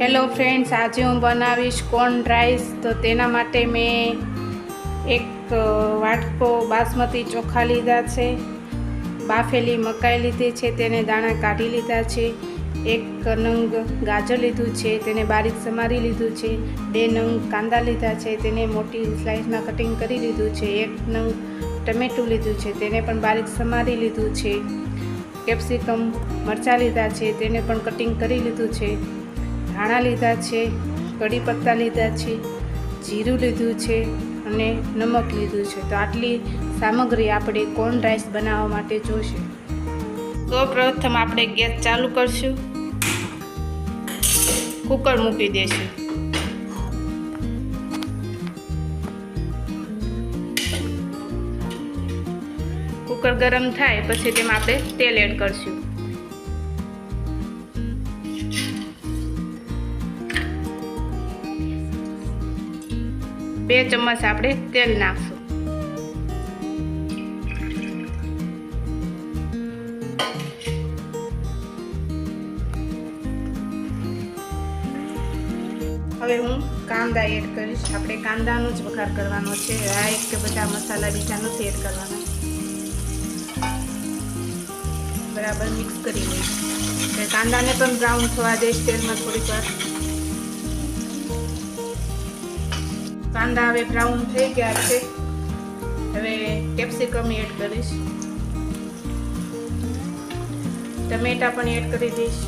Hello friends આજે હું બનાવીશ કોર્ન રાઈસ તો તેના માટે મેં એક વાટકો બાસમતી ચોખા લીધા છે. બાફેલી મકાઈ લીધી છે, તેને દાણા કાઢી લીધા છે. એક નંગ ગાજર લીધું છે, તેને બારીક સમારી લીધું છે. બે નંગ કાંદા લીધા છે, તેને મોટી સ્લાઇસમાં કટિંગ કરી લીધું છે. એક નંગ ટમેટું લીધું છે, તેને પણ બારીક સમારી લીધું છે. કેપ્સિકમ મરચાં લીધા છે, તેને પણ કટિંગ કરી લીધું છે. ધાણા લીધા છે, કઢી પત્તા લીધા છે, જીરું લીધું છે અને નમક લીધું છે. તો આટલી સામગ્રી આપણે કોર્ન રાઈસ બનાવવા માટે જોઈશે તો પ્રથમ આપણે ગેસ ચાલુ કરશું. કુકર મૂકી દેશું. કુકર ગરમ થાય, પછી તેમાં આપણે તેલ એડ કરશું. બે ચમચ આપણે તેલ નાખશું. હવે હું કાંદા એડ કરીશ. આપણે કાંદાનો જ વઘાર કરવાનો છે. રાઈ કે બધા મસાલા બીજા નથી એડ કરવાના બરાબર મિક્સ કરી લઈશ. કાંદાને પણ બ્રાઉન થવા દઈશ તેલમાં થોડીક વાર. કાંદા હવે બ્રાઉન થઈ ગયા છે. હવે કેપ્સિકમ એડ કરીશ. ટમેટા પણ એડ કરી દઈશ.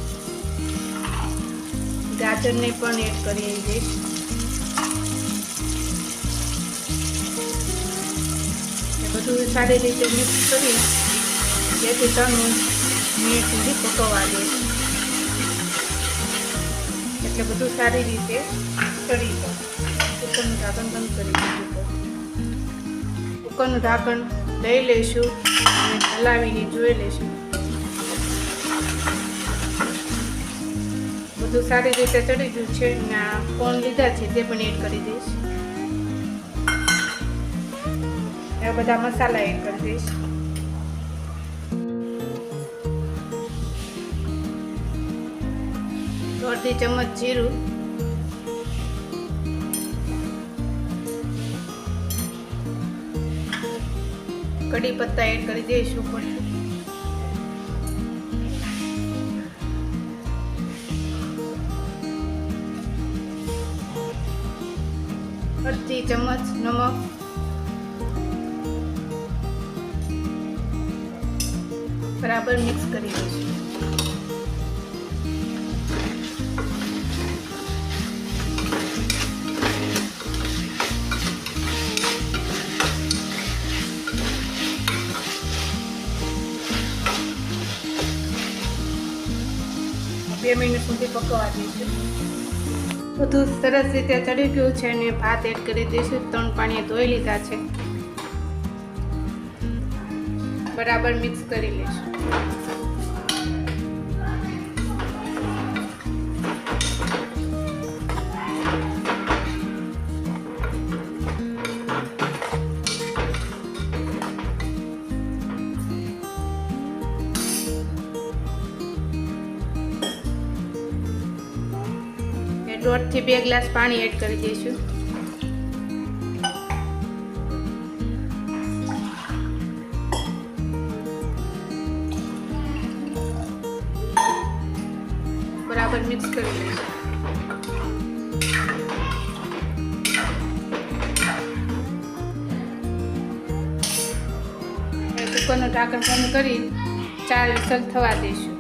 ગાજરને પણ એડ કરી દઈશ. બધું સારી રીતે મિક્સ કરી જેથી ત્રણ મિનિટ સુધી પકવવા દઈશ એટલે બધું સારી રીતે ચડી જાય. કુકરનું ઢાંકણ બંધ કરી દીધું કુકરનું ઢાંકણ લઈ લઈશું અને હલાવીને જોઈ લઈશું. બધું સારી રીતે ચડી ગયું છે અને આ કોણ લીધા છે તે પણ એડ કરી દઈશ. એવા બધા મસાલા એડ કરી દઈશ. અડધી ચમચ જીરું કઢી પત્તા એડ કરી દઈશું પણ. અડધી ચમચ નમક. બરાબર મિક્સ કરી દઈશું. બે મિનિટ સુધી પકવવા દઈશું બધું સરસ રીતે ચડી ગયું છે અને ભાત એડ કરી દઈશું. ત્રણ પાણીએ ધોઈ લીધા છે. બરાબર મિક્સ કરી લઈશું. દોઢથી બે ગ્લાસ પાણી એડ કરી દઈશું. બરાબર મિક્સ કરી લઈશું. કુકરનું ઢાંકણ બંધ કરી ચાર વિસલ થવા દઈશું.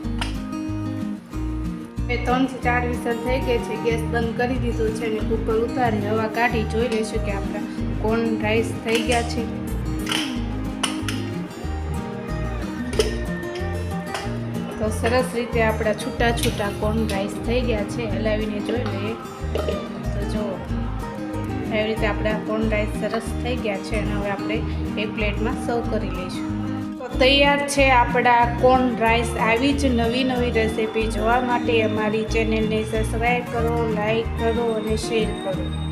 એ ત્રણથી ચાર વિસર થઈ ગઈ છે, ગેસ બંધ કરી દીધું છે અને કુકર ઉતારી હવા કાઢી જોઈ લઈશું કે આપણા કોર્ન રાઈસ થઈ ગયા છે. તો સરસ રીતે આપણા છૂટા છૂટા કોર્ન રાઈસ થઈ ગયા છે, હલાવીને જોઈ લઈએ. તો જો એવી રીતે આપણા કોર્ન રાઈસ સરસ થઈ ગયા છે અને હવે આપણે એક પ્લેટમાં સર્વ કરી લઈશું. તૈયાર છે આપણા કોર્ન રાઈસ. આવી જ નવી નવી રેસીપી જોવા માટે અમારી ચેનલને સબસ્ક્રાઈબ કરો લાઈક કરો અને શેર કરો.